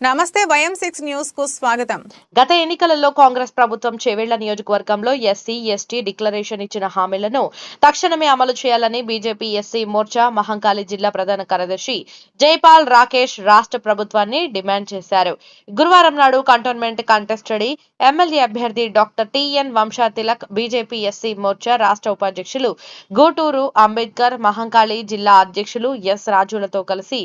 నమస్తే YM six న్యూస్కు స్వాగతం. గత ఎన్నికలలో కాంగ్రెస్ ప్రభుత్వం చేవెళ్ళ నియోజకవర్గంలో ఎస్సీ ఎస్టీ డిక్లరేషన్ ఇచ్చిన హామీలను తక్షణమే అమలు చేయాలని బీజేపీ ఎస్సీ మోర్చా మహంకాళి జిల్లా ప్రధాన కార్యదర్శి జైపాల్ రాకేష్ రాష్ట్ర ప్రభుత్వాన్ని డిమాండ్ చేశారు. గురువారం నాడు కంటోన్మెంట్ కంటెస్టడీ ఎమ్మెల్యే అభ్యర్థి doctor TN Vamsha Tilak BJP SC Morcha రాష్ట్ర ఉపాధ్యక్షులు గూటూరు అంబేద్కర్ మహంకాళి జిల్లా అధ్యక్షులు ఎస్ రాజులతో కలిసి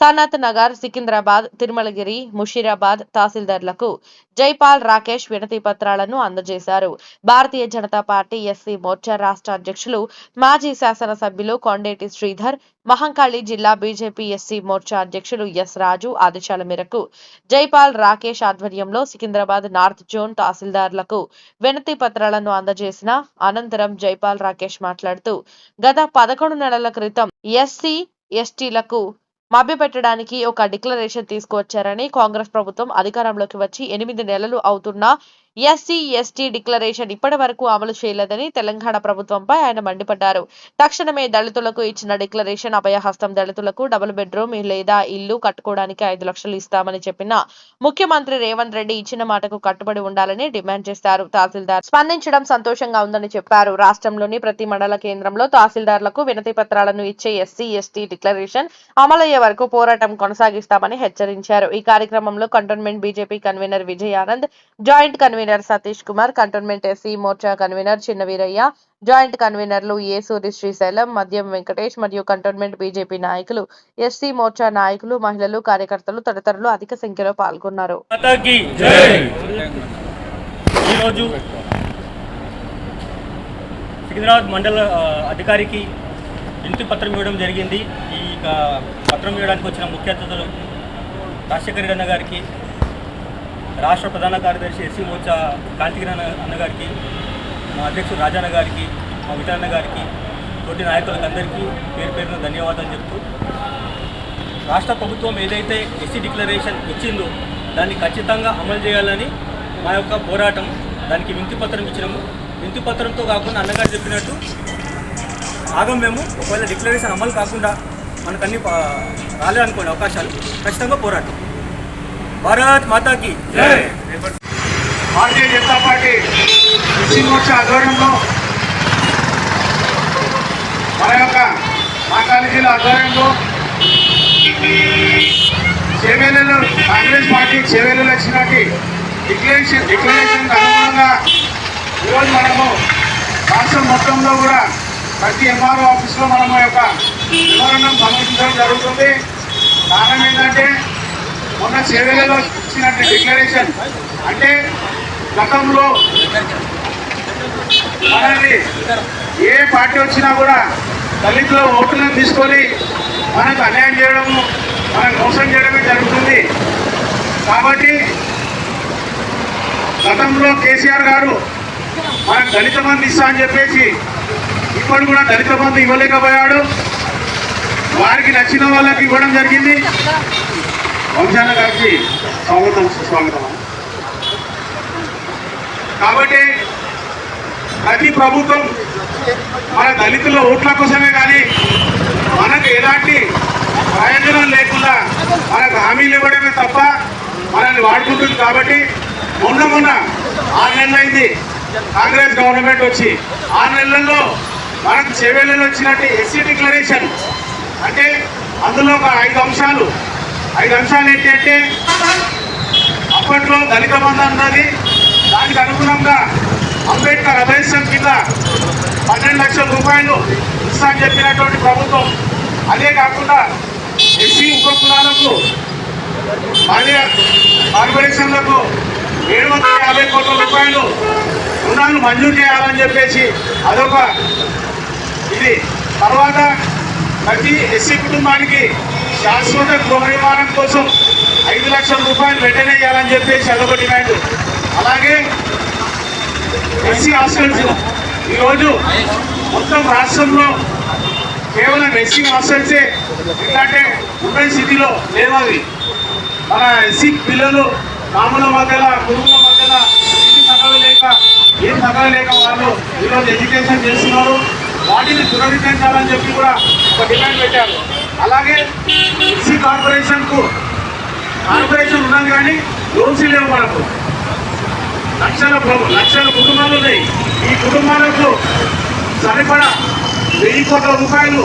సనత్ నగర్ సికింద్రాబాద్ తిరుమలగిరి ముషీరాబాద్ తహసీల్దార్లకు జైపాల్ రాకేష్ వినతి పత్రాలను అందజేశారు. భారతీయ జనతా పార్టీ ఎస్సీ మోర్చా రాష్ట్ర అధ్యక్షులు మాజీ శాసనసభ్యులు కొండేటి శ్రీధర్ మహంకాళి జిల్లా బీజేపీ ఎస్సీ మోర్చా అధ్యక్షులు ఎస్ రాజు ఆదేశాల మేరకు జైపాల్ రాకేష్ ఆధ్వర్యంలో సికింద్రాబాద్ నార్త్ జోన్ తహసీల్దార్లకు వినతి పత్రాలను అందజేసిన అనంతరం జైపాల్ రాకేష్ మాట్లాడుతూ గత పదకొండు నెలల క్రితం ఎస్సీ ఎస్టీలకు మభ్యపెట్టడానికి ఒక డిక్లరేషన్ తీసుకువచ్చారని కాంగ్రెస్ ప్రభుత్వం అధికారంలోకి వచ్చి ఎనిమిది నెలలు అవుతున్నా ఎస్సీ ఎస్టీ డిక్లరేషన్ ఇప్పటి వరకు అమలు చేయలేదని తెలంగాణ ప్రభుత్వంపై ఆయన మండిపడ్డారు. తక్షణమే దళితులకు ఇచ్చిన డిక్లరేషన్ అభయహస్తం. దళితులకు డబుల్ బెడ్రూమ్ లేదా ఇల్లు కట్టుకోవడానికి ఐదు లక్షలు ఇస్తామని చెప్పిన ముఖ్యమంత్రి రేవంత్ రెడ్డి ఇచ్చిన మాటకు కట్టుబడి ఉండాలని డిమాండ్ చేశారు. తహసీల్దార్ స్పందించడం సంతోషంగా ఉందని చెప్పారు. రాష్ట్రంలోని ప్రతి మండల కేంద్రంలో తహసీల్దార్లకు వినతి పత్రాలను ఇచ్చే ఎస్సీ ఎస్టీ డిక్లరేషన్ అమలయ్యే వరకు పోరాటం కొనసాగిస్తామని హెచ్చరించారు. ఈ కార్యక్రమంలో cantonment BJP convener Vijayanand joint convener Satish Kumar cantonment SC Morcha convener Chinna Veeraiah joint కన్వీనర్లు ఏసూరి శ్రీశైలం మద్యం వెంకటేష్ మరియు కంటోన్మెంట్ బీజేపీ నాయకులు ఎస్సీ మోర్చా నాయకులు మహిళలు కార్యకర్తలు తదితరులు అధిక సంఖ్యలో పాల్గొన్నారు. ఈరోజు సికింద్రాబాద్ మండల అధికారికి వినతి పత్రం ఇవ్వడం జరిగింది. ఈ పత్రం ఇవ్వడానికి వచ్చిన ముఖ్య అతిథులు రాజశేఖర గారికి రాష్ట్ర ప్రధాన కార్యదర్శి ఎస్సీ మోర్చా కాంతికిరణ్ అన్నగారికి మా అధ్యక్షుడు రాజాన్న గారికి మా విటాన్న గారికి తోటి నాయకులకు అందరికీ పేరు పేరున ధన్యవాదాలు చెప్తూ రాష్ట్ర ప్రభుత్వం ఏదైతే ఎస్సీ డిక్లరేషన్ ఇచ్చిందో దాన్ని ఖచ్చితంగా అమలు చేయాలని మా యొక్క పోరాటం దానికి వింతి పత్రం ఇచ్చినాము. వింతి పత్రంతో కాకుండా అన్నగారు చెప్పినట్టు ఆగం మేము ఒకవేళ డిక్లరేషన్ అమలు కాకుండా మనకు అన్ని రాలేదనుకోండి అవకాశాలు ఖచ్చితంగా పోరాటం. భారత్ మాతాకి భారతీయ జనతా పార్టీ కృషి మోర్చా ఆధ్వర్యంలో మన యొక్క మా కాలేజీల ఆధ్వర్యంలో చేవేలలో కాంగ్రెస్ పార్టీ చేవేలలో వచ్చినట్టు డిక్లరేషన్ డిక్లరేషన్ అనుగుణంగా ఈరోజు మనము రాష్ట్రం మొత్తంలో కూడా ప్రతి ఎంఆర్ఓ ఆఫీస్లో మనము యొక్క వివరణం సమర్పించడం జరుగుతుంది. కారణం ఏంటంటే మొన్న చేవేలలో ఇచ్చిన డిక్లరేషన్ అంటే గతంలో మనల్ని ఏ పార్టీ వచ్చినా కూడా దళితుల ఓట్లను తీసుకొని మనకు అన్యాయం చేయడము మనకు మోసం చేయడమే జరుగుతుంది. కాబట్టి గతంలో కేసీఆర్ గారు మనకు దళిత మంది ఇస్తా అని చెప్పేసి ఇప్పుడు కూడా దళిత మంది ఇవ్వలేకపోయాడు. వారికి నచ్చిన వాళ్ళకి ఇవ్వడం జరిగింది. వంశాన గారికి స్వాగతం సుస్వాగతం. కాబట్టి ప్రతి ప్రభుత్వం మన దళితుల ఓట్ల కోసమే కానీ మనకు ఎలాంటి ప్రయోజనం లేకుండా మనకు హామీలు ఇవ్వడమే తప్ప మనల్ని వాడుకుంటుంది కాబట్టి మొన్న మొన్న ఆరు నెలలైంది కాంగ్రెస్ గవర్నమెంట్ వచ్చి. ఆరు నెలల్లో మనకు చెవేళ్ళలో వచ్చినట్టు ఎస్సీ డిక్లరేషన్. అంటే అందులో ఒక ఐదు అంశాలు ఐదు అంశాలు ఏంటంటే అప్పట్లో దళిత బంధం ఉన్నది దానికి అనుగుణంగా అంబేద్కర్ అభయసం కింద పన్నెండు లక్షల రూపాయలు ఇస్తామని చెప్పినటువంటి ప్రభుత్వం. అదే కాకుండా ఎస్సీ ఉప కులాలకు కార్పొరేషన్లకు ఏడు వందల యాభై కోట్ల రూపాయలు రుణాలు మంజూరు చేయాలని చెప్పేసి అదొక ఇది. తర్వాత ప్రతి ఎస్సీ కుటుంబానికి శాశ్వత గృహ నిర్మాణం కోసం ఐదు లక్షల రూపాయలు వెంటనే చేయాలని చెప్పేసి అదొక డిమాండ్. అలాగే ఎస్సీ హాస్టల్స్ ఈరోజు మొత్తం రాష్ట్రంలో కేవలం ఎస్సీ హాస్టల్సే ఎందుకంటే ముంబై సిటీలో లేవు అవి. మన ఎస్సీ పిల్లలు మామూల మధ్యలో గురువుల మధ్యలో ఇంటి తగలలేక ఏం తగలలేక వాళ్ళు ఈరోజు ఎడ్యుకేషన్ చేస్తున్నారు. వాటిని పునరుద్ధరించాలని చెప్పి కూడా ఒక డిమాండ్ పెట్టారు. అలాగే ఎస్సీ కార్పొరేషన్కు కార్పొరేషన్ ఉన్నాం కానీ లోన్స్ లేవు మనకు. లక్షల లక్షల కుటుంబాలు ఉన్నాయి. ఈ కుటుంబాలకు సరిపడా వెయ్యి కోట్ల రూపాయలు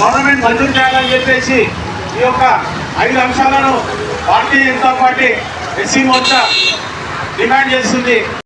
గవర్నమెంట్ మంజూరు చేయాలని చెప్పేసి ఈ యొక్క ఐదు అంశాలను Bharatiya Janata Party SC Morcha demand చేస్తుంది.